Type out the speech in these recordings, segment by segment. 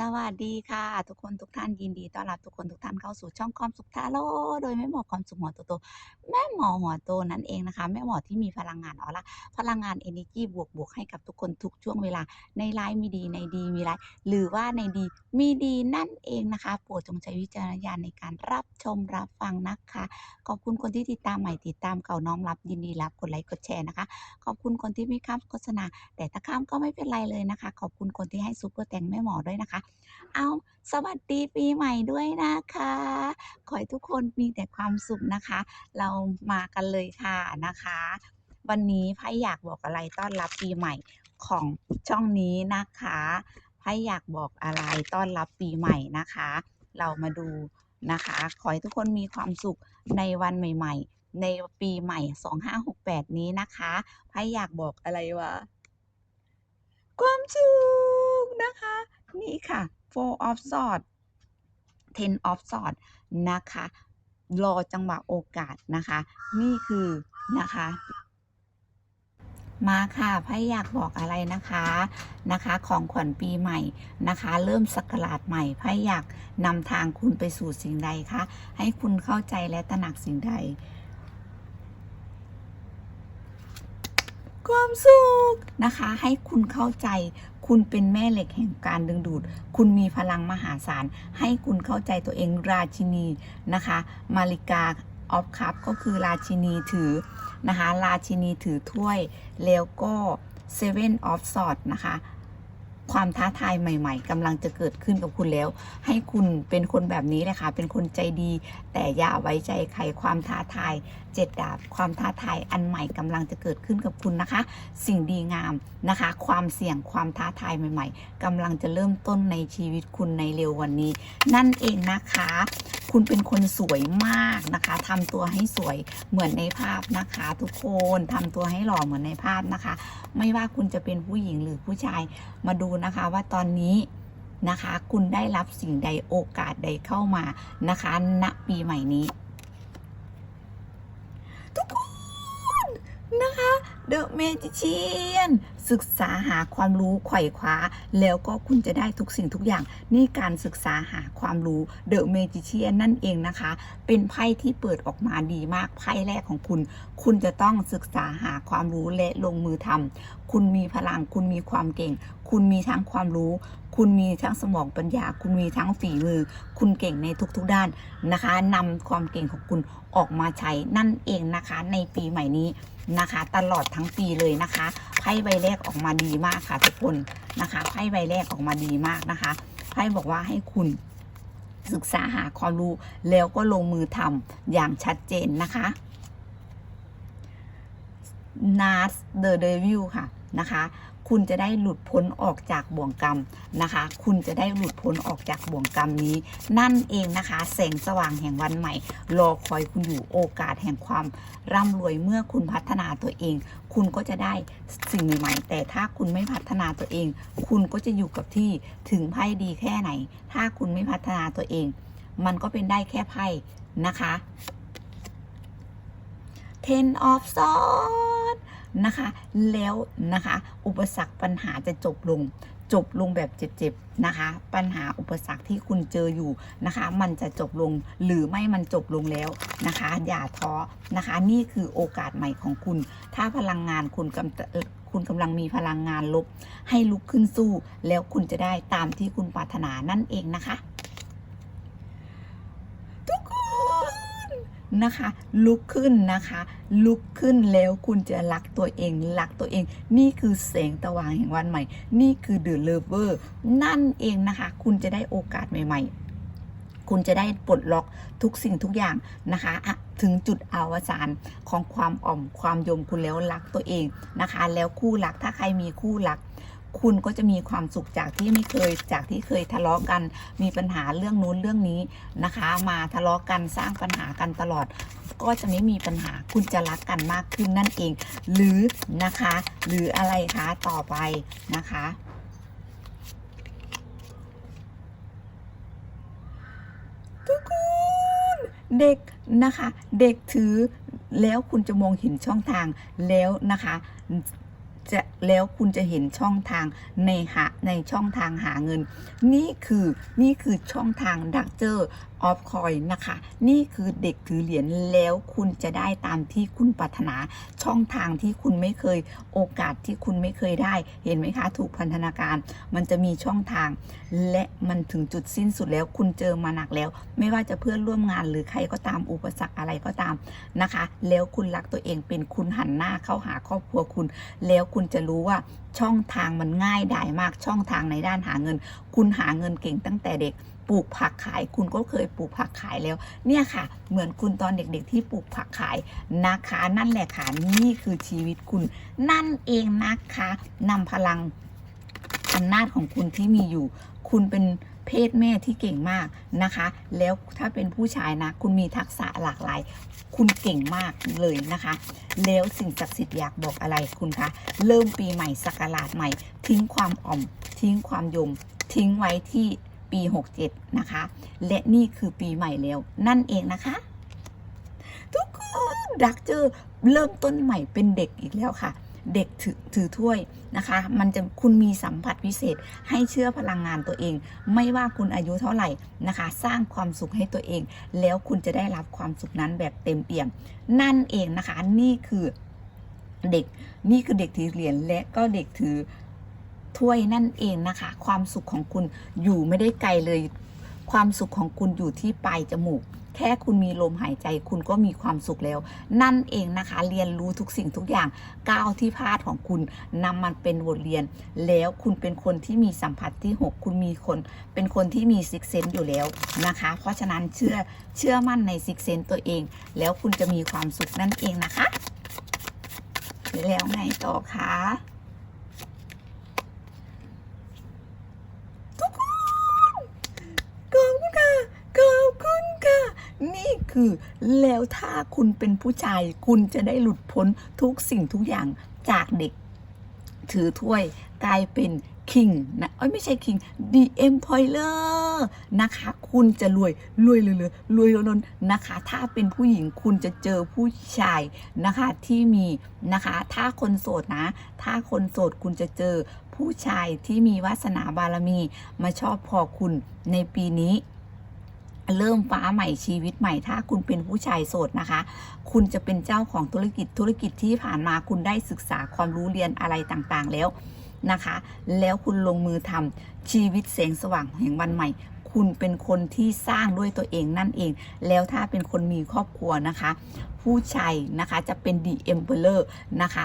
สวัสดีค่ะ ทุกคนทุกท่านยินดีต้อนรับทุกคนทุกท่านเข้าสู่ช่องความสุขทาโร่โดยแม่หมอความสุขหัวโตๆแม่หมอหัวโตนั่นเองนะคะ แม่หมอที่มีพลังงานออร่าพลังงาน energy บวกบวกให้กับทุกคนทุกช่วงเวลาในร้ายมีดีในดีมีร้ายหรือว่าในดีมีดีนั่นเองนะคะโปรดจงใช้วิจารณญาณในการรับชมรับฟังนะคะ ขอบคุณคนที่ติดตามใหม่ติดตามเก่าน้อมรับยินดีรับกดไลค์กดแชร์นะคะ ขอบคุณคนที่ไม่ข้ามโฆษณา แต่ถ้าข้ามก็ไม่เป็นไรเลยนะคะ ขอบคุณคนที่ให้ซุปเปอร์แตงแม่หมอด้วยนะคะเอาสวัสดีปีใหม่ด้วยนะคะ ขอให้ทุกคนมีแต่ความสุขนะคะ เรามากันเลยค่ะนะคะ วันนี้ไพ่อยากบอกอะไรต้อนรับปีใหม่ของช่องนี้นะคะไพ่อยากบอกอะไรต้อนรับปีใหม่นะคะ เรามาดูนะคะ ขอให้ทุกคนมีความสุขในวันใหม่ ๆ ในปีใหม่ 2568 นี้นะคะไพ่อยากบอกอะไรวะความสุขนะคะ นี่ค่ะ four of swords ten of swords นะคะ รอจังหวะโอกาสนะคะ นี่คือนะคะมาค่ะไพ่อยากบอกอะไรนะคะนะคะ ของขวัญปีใหม่นะคะ เริ่มสักราชใหม่ไพ่อยากนำทางคุณไปสู่สิ่งใดคะให้คุณเข้าใจและตระหนักสิ่งใด ความสุขนะคะ ให้คุณเข้าใจ คุณเป็นแม่เหล็กแห่งการดึงดูด คุณมีพลังมหาศาล ให้คุณเข้าใจตัวเองราชินีนะคะ มาริกาออฟคัพก็คือราชินีถือนะคะ ราชินีถือถ้วย แล้วก็เซเว่นออฟสอดนะคะความท้าทายใหม่ ๆกำลังจะเกิดขึ้นกับคุณแล้ว ให้คุณเป็นคนแบบนี้เลยค่ะ เป็นคนใจดี แต่อย่าไว้ใจใครความท้าทาย เจ็ดาบ ความท้าทายอันใหม่กำลังจะเกิดขึ้นกับคุณนะคะ สิ่งดีงามนะคะ ความเสี่ยงความท้าทายใหม่ ๆกำลังจะเริ่มต้นในชีวิตคุณในเร็ววันนี้ นั่นเองนะคะ คุณเป็นคนสวยมากนะคะทำตัวให้สวยเหมือนในภาพนะคะ ทุกคนทำตัวให้หล่อเหมือนในภาพนะคะ ไม่ว่าคุณจะเป็นผู้หญิงหรือผู้ชายมาดูนะคะว่าตอนนี้นะคะ คุณได้รับสิ่งใดโอกาสใดเข้ามานะคะณปีใหม่นี้ ทุกคนนะคะ The Magician ศึกษาหาความรู้ไขว่คว้า แล้วก็คุณจะได้ทุกสิ่งทุกอย่าง นี่การศึกษาหาความรู้ The Magician นั่นเองนะคะ เป็นไพ่ที่เปิดออกมาดีมากไพ่แรกของคุณ คุณจะต้องศึกษาหาความรู้และลงมือทำคุณมีพลังคุณมีความเก่ง คุณมีทั้งความรู้ คุณมีทั้งสมองปัญญา คุณมีทั้งฝีมือ คุณเก่งในทุกๆด้านนะคะนำความเก่งของคุณออกมาใช้นั่นเองนะคะ ในปีใหม่นี้นะคะ ตลอดทั้งปีเลยนะคะ พ่ใบแรกออกมาดีมากค่ะทุกคนนะคะไพ่ใบแรกออกมาดีมากนะคะไพ่บอกว่าให้คุณศึกษาหาความรู้แล้วก็ลงมือทำอย่างชัดเจนนะคะ n a s the devil ค่ะนะคะ คุณจะได้หลุดพ้นออกจากบ่วงกรรมนะคะ คุณจะได้หลุดพ้นออกจากบ่วงกรรมนี้ นั่นเองนะคะ แสงสว่างแห่งวันใหม่ รอคอยคุณอยู่โอกาสแห่งความร่ำรวยเมื่อคุณพัฒนาตัวเอง คุณก็จะได้สิ่งใหม่ๆแต่ถ้าคุณไม่พัฒนาตัวเอง คุณก็จะอยู่กับที่ถึงไพ่ดีแค่ไหน ถ้าคุณไม่พัฒนาตัวเอง มันก็เป็นได้แค่ไพ่นะคะ Ten of Swords นะคะ แล้วนะคะ อุปสรรคปัญหาจะจบลง จบลงแบบเจ็บๆนะคะ ปัญหาอุปสรรคที่คุณเจออยู่นะคะ มันจะจบลงหรือไม่มันจบลงแล้วนะคะ อย่าท้อนะคะ นี่คือโอกาสใหม่ของคุณ ถ้าพลังงานคุณกำคุณกำลังมีพลังงานลบ ให้ลุกขึ้นสู้ แล้วคุณจะได้ตามที่คุณปรารถนานั่นเองนะคะ ทุกคน นะคะ ลุกขึ้นนะคะ ลุกขึ้นแล้วคุณจะรักตัวเอง รักตัวเอง นี่คือแสงตะวันแห่งวันใหม่ นี่คือเดอะเลเวอร์นั่นเองนะคะ คุณจะได้โอกาสใหม่ ๆคุณจะได้ปลดล็อกทุกสิ่งทุกอย่างนะคะะถึงจุดอวสานของความอ่อมความยมคุณแล้วรักตัวเองนะคะ แล้วคู่รักถ้าใครมีคู่รัก คุณก็จะมีความสุขจากที่ไม่เคยจากที่เคยทะเลาะกัน มีปัญหาเรื่องนู้นเรื่องนี้นะคะ มาทะเลาะกันสร้างปัญหากันตลอด ก็จะไม่มีปัญหาคุณจะรักกันมากขึ้นนั่นเอง หรือนะคะ หรืออะไรคะต่อไปนะคะทุกคนเด็กนะคะ เด็กถือแล้วคุณจะมองเห็นช่องทางแล้วนะคะ จะแล้วคุณจะเห็นช่องทางในหาในช่องทางหาเงิน นี่คือนี่คือช่องทางดักเจอร์ออฟคอยนะคะ นี่คือเด็กถือเหรียญแล้วคุณจะได้ตามที่คุณปรารถนาช่องทางที่คุณไม่เคยโอกาสที่คุณไม่เคยได้ เห็นไหมคะ ถูกพันธนาการ มันจะมีช่องทาง และมันถึงจุดสิ้นสุดแล้วคุณเจอมาหนักแล้ว ไม่ว่าจะเพื่อนร่วมงานหรือใครก็ตามอุปสรรคอะไรก็ตามนะคะ แล้วคุณรักตัวเองเป็นคุณหันหน้าเข้าหาครอบครัวคุณ แล้วคุณจะรู้ว่าช่องทางมันง่ายดายมากช่องทางในด้านหาเงิน คุณหาเงินเก่งตั้งแต่เด็ก ปลูกผักขาย คุณก็เคยปลูกผักขายแล้ว เนี่ยค่ะ เหมือนคุณตอนเด็กๆที่ปลูกผักขายนะคะ นั่นแหละค่ะนี่คือชีวิตคุณ นั่นเองนะคะนำพลังอำนาจของคุณที่มีอยู่ คุณเป็นเพศแม่ที่เก่งมากนะคะ แล้วถ้าเป็นผู้ชายนะ คุณมีทักษะหลากหลาย คุณเก่งมากเลยนะคะ แล้วสิ่งศักดิ์สิทธิ์อยากบอกอะไรคุณคะ เริ่มปีใหม่สักราชใหม่ ทิ้งความอ่อม ทิ้งความยม ทิ้งไว้ที่ ปี 67 นะคะ และนี่คือปีใหม่แล้ว นั่นเองนะคะ ทุกคนดักเจอเริ่มต้นใหม่เป็นเด็กอีกแล้วค่ะ เด็กถือถือถ้วยนะคะ มันจะคุณมีสัมผัสพิเศษให้เชื่อพลังงานตัวเอง ไม่ว่าคุณอายุเท่าไหร่นะคะ สร้างความสุขให้ตัวเอง แล้วคุณจะได้รับความสุขนั้นแบบเต็มเปี่ยม นั่นเองนะคะ นี่คือเด็ก นี่คือเด็กถือเหรียญและก็เด็กถือ ถ้วยนั่นเองนะคะ ความสุขของคุณอยู่ไม่ได้ไกลเลย ความสุขของคุณอยู่ที่ปลายจมูก แค่คุณมีลมหายใจคุณก็มีความสุขแล้ว นั่นเองนะคะ เรียนรู้ทุกสิ่งทุกอย่างก้าวที่พลาดของคุณนำมันเป็นบทเรียน แล้วคุณเป็นคนที่มีสัมผัสที่ 6 คุณมีคน เป็นคนที่มีซิกเซนต์อยู่แล้วนะคะ เพราะฉะนั้นเชื่อเชื่อมั่นในซิกเซนตัวเอง แล้วคุณจะมีความสุขนั่นเองนะคะแล้วไงต่อคะทุกคนขอบคุณค่ะขอบคุณค่ะ นี่ คือ แล้วถ้าคุณเป็นผู้ชาย คุณจะได้หลุดพ้นทุกสิ่งทุกอย่างจากเด็ก ถือถ้วยกลายเป็นคิงนะเอ้ยไม่ใช่คิง The Empire นะคะ คุณจะรวยรวยเลยรวยล้นนะคะ ถ้าเป็นผู้หญิงคุณจะเจอผู้ชายนะคะที่มีนะคะ ถ้าคนโสดนะ ถ้าคนโสดคุณจะเจอผู้ชายที่มีวาสนาบารมี มาชอบพอคุณในปีนี้ เริ่มฟ้าใหม่ชีวิตใหม่ถ้าคุณเป็นผู้ชายโสดนะคะ คุณจะเป็นเจ้าของธุรกิจธุรกิจที่ผ่านมาคุณได้ศึกษาความรู้เรียนอะไรต่างๆแล้วนะคะ แล้วคุณลงมือทำชีวิตแสงสว่างแห่งวันใหม่ คุณเป็นคนที่สร้างด้วยตัวเองนั่นเอง แล้วถ้าเป็นคนมีครอบครัวนะคะ ผู้ชายนะคะจะเป็นดีเอ็มเ r อร์นะคะ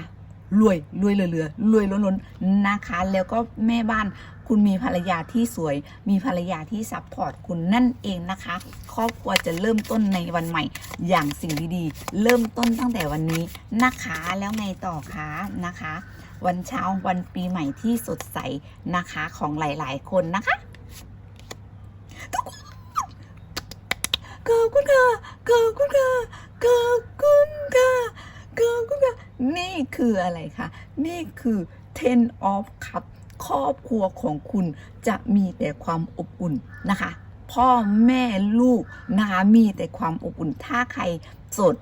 รวยรวยเหลือๆรวยล้นๆนะคะ แล้วก็แม่บ้าน คุณมีภรรยาที่สวย มีภรรยาที่ซัพพอร์ตคุณนั่นเองนะคะ ครอบครัวจะเริ่มต้นในวันใหม่ อย่างสิ่งดีๆ เริ่มต้นตั้งแต่วันนี้นะคะ แล้วไงต่อคะนะคะ วันเช้าวันปีใหม่ที่สดใสนะคะของหลายๆ คนนะคะทุกคนขอบคุณค่ะขอบคุณค่ะขอบคุณค่ะขอบคุณค่ะนี่คืออะไรคะ นี่คือ ten of cup ครอบครัวของคุณจะมีแต่ความอบอุ่นนะคะ พ่อแม่ลูกนะคะมีแต่ความอบอุ่นถ้าใครโสด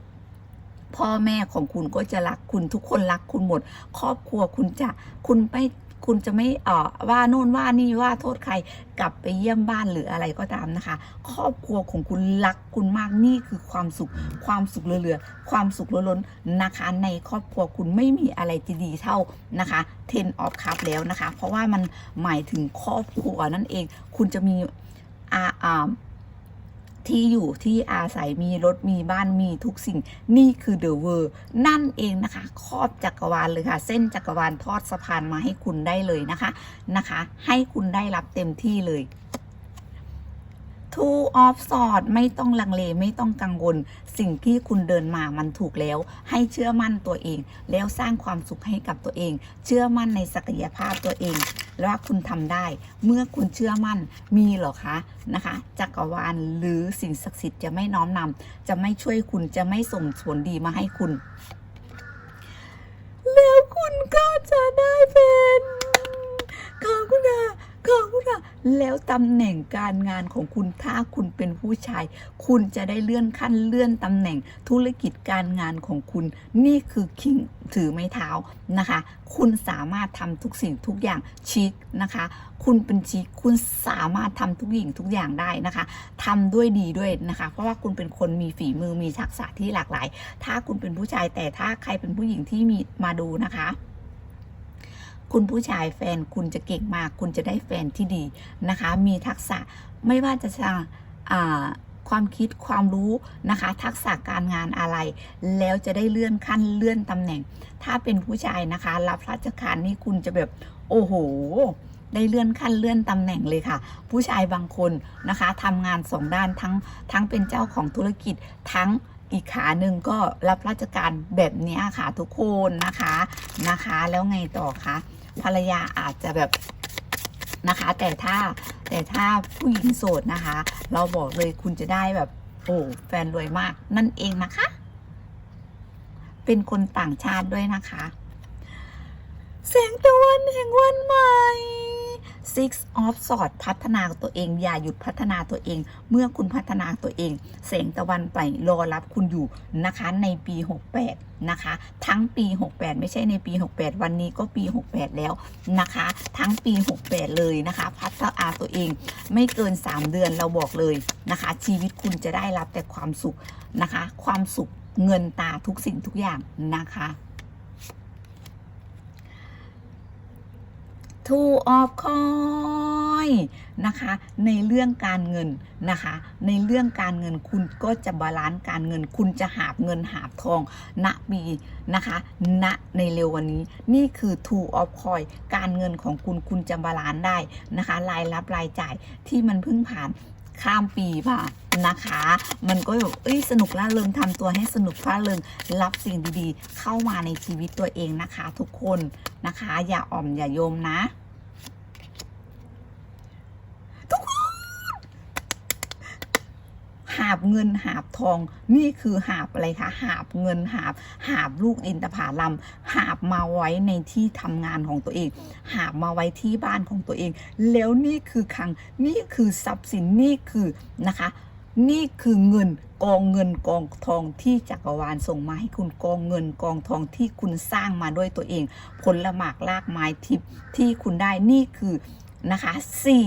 พ่อแม่ของคุณก็จะรักคุณทุกคนรักคุณหมด ครอบครัวคุณจะคุณไม่ คุณจะไม่เอ่อว่าโน่นว่านี่ว่าโทษใครกลับไปเยี่ยมบ้านหรืออะไรก็ตามนะคะ ครอบครัวของคุณรักคุณมากนี่คือความสุข ความสุขเหลือๆความสุขล้นๆนะคะ ในครอบครัวคุณไม่มีอะไรจะดีเท่านะคะ ten of cup แล้วนะคะ เพราะว่ามันหมายถึงครอบครัวนั่นเอง คุณจะมีอาอ่า ที่อยู่ที่อาศัยมีรถมีบ้านมีทุกสิ่ง นี่คือเดอะเวอร์นั่นเองนะคะ ครอบจักรวาลเลยค่ะ เส้นจักรวาลทอดสะพานมาให้คุณได้เลยนะคะนะคะ ให้คุณได้รับเต็มที่เลย Two of sword ไม่ต้องลังเลไม่ต้องกังวล สิ่งที่คุณเดินมามันถูกแล้ว ให้เชื่อมั่นตัวเอง แล้วสร้างความสุขให้กับตัวเอง เชื่อมั่นในศักยภาพตัวเองแล้วว่าคุณทำได้ เมื่อคุณเชื่อมั่นมีหรอคะนะคะจักรวาลหรือสิ่งศักดิ์สิทธิ์จะไม่น้อมนำจะไม่ช่วยคุณจะไม่ส่งผลดีมาให้คุณ แล้วคุณก็จะได้เป็นขอบคุณค่ะขอบคุณค่ะ แล้วตำแหน่งการงานของคุณถ้าคุณเป็นผู้ชาย คุณจะได้เลื่อนขั้นเลื่อนตำแหน่งธุรกิจการงานของคุณ นี่คือคิงถือไม้เท้านะคะ คุณสามารถทำทุกสิ่งทุกอย่างชิคนะคะ คุณเป็นชิคคุณสามารถทำทุกอย่างทุกอย่างได้นะคะทำด้วยดีด้วยนะคะ เพราะว่าคุณเป็นคนมีฝีมือมีทักษะที่หลากหลาย ถ้าคุณเป็นผู้ชายแต่ถ้าใครเป็นผู้หญิงที่มีมาดูนะคะ คุณผู้ชายแฟนคุณจะเก่งมาก คุณจะได้แฟนที่ดีนะคะ มีทักษะไม่ว่าจะทางความคิดความรู้นะคะ ทักษะการงานอะไร แล้วจะได้เลื่อนขั้นเลื่อนตำแหน่ง ถ้าเป็นผู้ชายนะคะ รับราชการนี่คุณจะแบบโอ้โหได้เลื่อนขั้นเลื่อนตำแหน่งเลยค่ะ ผู้ชายบางคนนะคะทำงานสองด้านทั้งทั้งเป็นเจ้าของธุรกิจทั้งอีกขาหนึ่งก็รับราชการแบบนี้ค่ะทุกคนนะคะนะคะ แล้วไงต่อคะ ภรรยาอาจจะแบบนะคะ แต่ถ้าแต่ถ้าผู้หญิงโสดนะคะ เราบอกเลยคุณจะได้แบบโอ้แฟนรวยมากนั่นเองนะคะ เป็นคนต่างชาติด้วยนะคะ แสงตะวันแห่งวันใหม่ Six of Swords พัฒนาตัวเอง อย่าหยุดพัฒนาตัวเอง เมื่อคุณพัฒนาตัวเอง แสงตะวันไปรอรับคุณอยู่นะคะ ในปี 68 นะคะ ทั้งปี 68 ไม่ใช่ในปี 68 วันนี้ก็ปี 68 แล้วนะคะ ทั้งปี 68 เลยนะคะ พัฒนาตัวเอง ไม่เกิน 3 เดือนเราบอกเลยนะคะ ชีวิตคุณจะได้รับแต่ความสุขนะคะ ความสุขเงินตาทุกสิ่งทุกอย่างนะคะ Two of Coin นะคะในเรื่องการเงินนะคะ ในเรื่องการเงินคุณก็จะบาลานซ์การเงิน คุณจะหาบเงินหาบทองณปีนะคะณในเร็ววันนี้ นี่คือ Two of Coin การเงินของคุณคุณจะบาลานซ์ได้นะคะ รายรับรายจ่ายที่มันเพิ่งผ่าน ข้ามปีป่ะนะคะ มันก็แบบเอ้ยสนุกล่าเริงทำตัวให้สนุกล่าเริงรับสิ่งดีๆ เข้ามาในชีวิตตัวเองนะคะ ทุกคนนะคะ อย่าอ่อมอย่าโยมนะ ทุกคน หาบเงินหาบทอง นี่คือหาบอะไรคะหาบเงินหาบหาบลูกอินทผลัมหาบมาไว้ในที่ทำงานของตัวเอง หาบมาไว้ที่บ้านของตัวเอง แล้วนี่คือคังนี่คือทรัพย์สินนี่คือนะคะนี่คือเงินกองเงินกองทองที่จักรวาลส่งมาให้คุณกองเงินกองทองที่คุณสร้างมาด้วยตัวเอง ผลละหมากลากไม้ทิพย์ที่คุณได้นี่คือนะคะสี่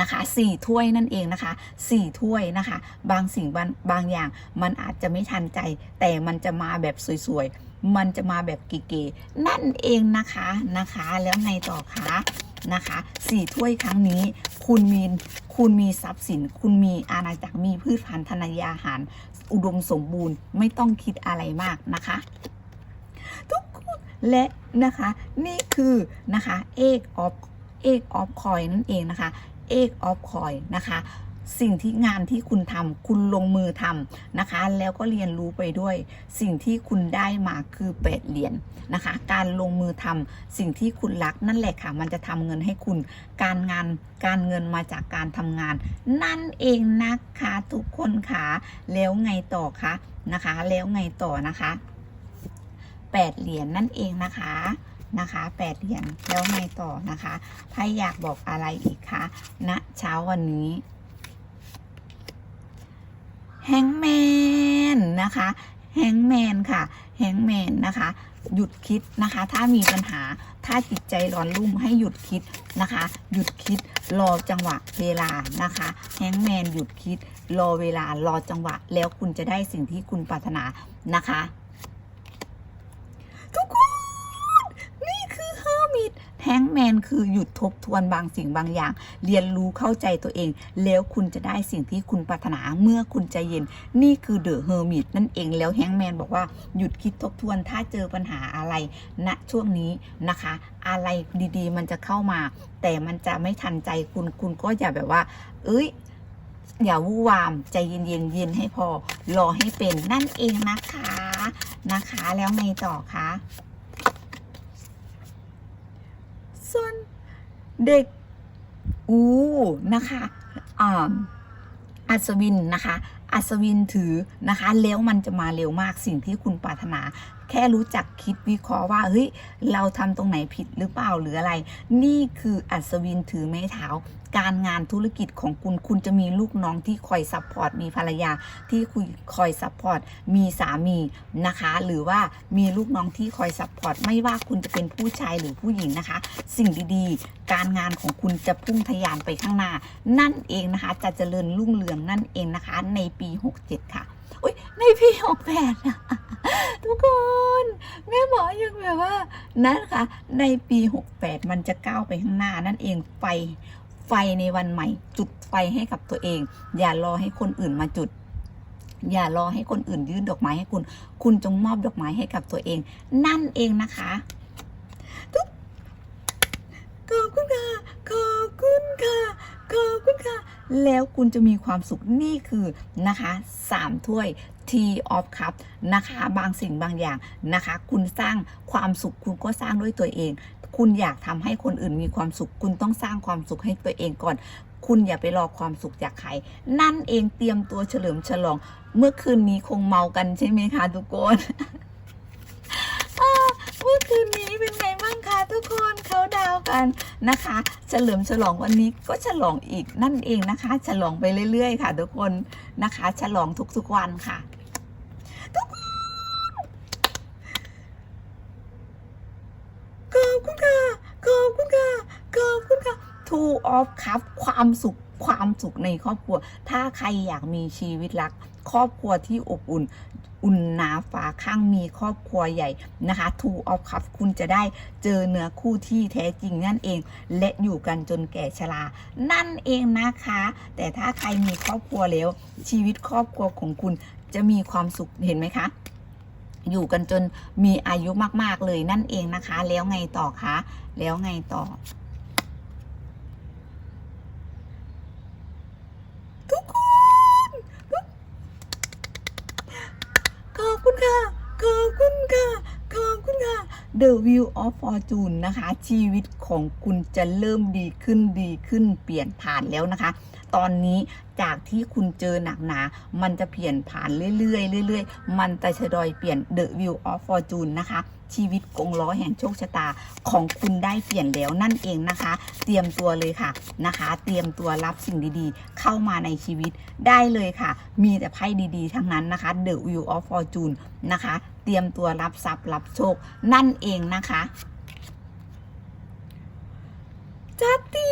นะคะสี่ถ้วยนั่นเองนะคะสี่ถ้วยนะคะ บางสิ่งบางบางอย่างมันอาจจะไม่ทันใจ แต่มันจะมาแบบสวยๆ มันจะมาแบบเก๋ๆนั่นเองนะคะนะคะ แล้วไงต่อคะนะคะสี่ถ้วยครั้งนี้ คุณมีคุณมีทรัพย์สิน คุณมีอาณาจักรมีพืชพันธุ์ธนยาหาร อุดมสมบูรณ์ไม่ต้องคิดอะไรมากนะคะ ทุกคนและนะคะ นี่คือนะคะเอกออฟเอกออฟคอยนั่นเองนะคะ เอกออฟคอยนะคะสิ่งที่งานที่คุณทำคุณลงมือทำนะคะ แล้วก็เรียนรู้ไปด้วย สิ่งที่คุณได้มาคือแปดเหรียญนะคะ การลงมือทำสิ่งที่คุณรักนั่นแหละค่ะ มันจะทำเงินให้คุณ การงานการเงินมาจากการทำงาน นั่นเองนะคะทุกคนค่ะแล้วไงต่อคะนะคะ แล้วไงต่อนะคะแปดเหรียญนั่นเองนะคะ นะคะแปดเหรียญแล้วไงต่อนะคะไพ่อยากบอกอะไรอีกคะณเช้าวันนี้แฮงแมนนะคะแฮงแมนค่ะแฮงแมนนะคะ หยุดคิดนะคะ ถ้ามีปัญหาถ้าจิตใจร้อนรุ่มให้หยุดคิดนะคะ หยุดคิดรอจังหวะเวลานะคะแฮงแมนหยุดคิดรอเวลารอจังหวะ แล้วคุณจะได้สิ่งที่คุณปรารถนานะคะ ทุกคน นี่คือเฮอร์มิต แฮงแมนคือหยุดทบทวนบางสิ่งบางอย่าง เรียนรู้เข้าใจตัวเอง แล้วคุณจะได้สิ่งที่คุณปรารถนาเมื่อคุณใจเย็น นี่คือเดอะเฮอร์มิตนั่นเองแล้วแฮงแมนบอกว่าหยุดคิดทบทวนถ้าเจอปัญหาอะไรณช่วงนี้นะคะ อะไรดีๆ มันจะเข้ามา แต่มันจะไม่ทันใจคุณคุณก็อย่าแบบว่า เอ้ยอย่าวู่วามใจเย็นๆเย็นเย็นให้พอ รอให้เป็นนั่นเองนะคะนะคะ แล้วไงต่อคะ ส่วน เด็กอู้นะคะอ่าอัศวินนะคะ อัศวินถือนะคะ แล้วมันจะมาเร็วมากสิ่งที่คุณปรารถนา แค่รู้จักคิดวิเคราะห์ว่าเฮ้ยเราทำตรงไหนผิดหรือเปล่าหรืออะไร นี่คืออัศวินถือไม้เท้า การงานธุรกิจของคุณคุณจะมีลูกน้องที่คอยซัพพอร์ตมีภรรยาที่คุยคอยซัพพอร์ตมีสามีนะคะ หรือว่ามีลูกน้องที่คอยซัพพอร์ตไม่ว่าคุณจะเป็นผู้ชายหรือผู้หญิงนะคะ สิ่งดีๆ การงานของคุณจะพุ่งทะยานไปข้างหน้า นั่นเองนะคะจะเจริญรุ่งเรืองนั่นเองนะคะ ในปี 67 ค่ะ อุ้ยในปี68นะทุกคน แม่หมอยังแบบว่านั่นค่ะ ในปี68มันจะก้าวไปข้างหน้านั่นเองไฟไฟในวันใหม่ จุดไฟให้กับตัวเอง อย่ารอให้คนอื่นมาจุด อย่ารอให้คนอื่นยื่นดอกไม้ให้คุณ คุณจงมอบดอกไม้ให้กับตัวเอง นั่นเองนะคะทุกขอบคุณค่ะ แล้วคุณจะมีความสุขนี่คือนะคะสามถ้วย T of Cup นะคะ บางสิ่งบางอย่างนะคะ คุณสร้างความสุขคุณก็สร้างด้วยตัวเอง คุณอยากทำให้คนอื่นมีความสุข คุณต้องสร้างความสุขให้ตัวเองก่อน คุณอย่าไปรอความสุขจากใคร นั่นเองเตรียมตัวเฉลิมฉลอง เมื่อคืนนี้คงเมากันใช่ไหมคะทุกคน อ่าคืนนี้เป็นไงบ้างคะทุกคนเขาดาวกันนะคะ เฉลิมฉลองวันนี้ก็ฉลองอีกนั่นเองนะคะ ฉลองไปเรื่อยๆ ค่ะ ทุกคนนะคะ ฉลองทุกๆวันค่ะ ทุกคนขอบคุณค่ะขอบคุณค่ะขอบคุณค่ะ Two of Cup ความสุขความสุขในครอบครัว ถ้าใครอยากมีชีวิตรัก ครอบครัวที่อบอุ่น อุ่นหนาฝาข้างมีครอบครัวใหญ่นะคะ Two of Cups คุณจะได้เจอเนื้อคู่ที่แท้จริงนั่นเอง และอยู่กันจนแก่ชรา นั่นเองนะคะ แต่ถ้าใครมีครอบครัวแล้ว ชีวิตครอบครัวของคุณจะมีความสุขเห็นไหมคะอยู่กันจนมีอายุมาก ๆ เลยนั่นเองนะคะ แล้วไงต่อคะ แล้วไงต่อ ทุกคนขอบคุณค่ะ ขอบคุณค่ะ ขอบคุณค่ะ The view of Fortune นะคะ ชีวิตของคุณจะเริ่มดีขึ้นดีขึ้นเปลี่ยนผ่านแล้วนะคะ ตอนนี้ จากที่คุณเจอหนักหนา มันจะเปลี่ยนผ่านเรื่อยๆเรื่อยๆ มันจะชดอยเปลี่ยน The Wheel of Fortune นะคะ ชีวิตกงล้อแห่งโชคชะตาของคุณได้เปลี่ยนแล้วนั่นเองนะคะ เตรียมตัวเลยค่ะนะคะ เตรียมตัวรับสิ่งดีๆ เข้ามาในชีวิตได้เลยค่ะ มีแต่ไพ่ดีๆ ทั้งนั้นนะคะ The Wheel of Fortune นะคะ เตรียมตัวรับทรัพย์รับโชคนั่นเองนะคะจัตติ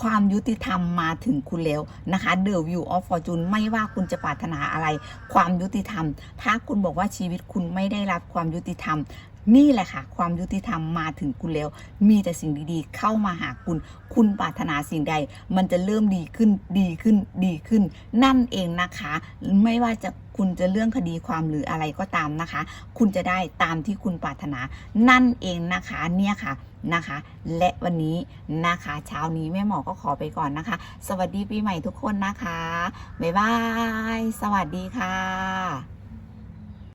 ความยุติธรรมมาถึงคุณแล้วนะคะ The View of Fortune ไม่ว่าคุณจะปรารถนาอะไร ความยุติธรรม ถ้าคุณบอกว่าชีวิตคุณไม่ได้รับความยุติธรรม นี่แหละค่ะ ความยุติธรรมมาถึงคุณแล้ว มีแต่สิ่งดีๆ เข้ามาหาคุณ คุณปรารถนาสิ่งใด มันจะเริ่มดีขึ้นดีขึ้นดีขึ้น นั่นเองนะคะ ไม่ว่าจะคุณจะเรื่องคดีความหรืออะไรก็ตามนะคะ คุณจะได้ตามที่คุณปรารถนา นั่นเองนะคะเนี่ยค่ะนะคะ และวันนี้นะคะ เช้านี้แม่หมอก็ขอไปก่อนนะคะ สวัสดีปีใหม่ทุกคนนะคะบ๊ายบาย สวัสดีค่ะ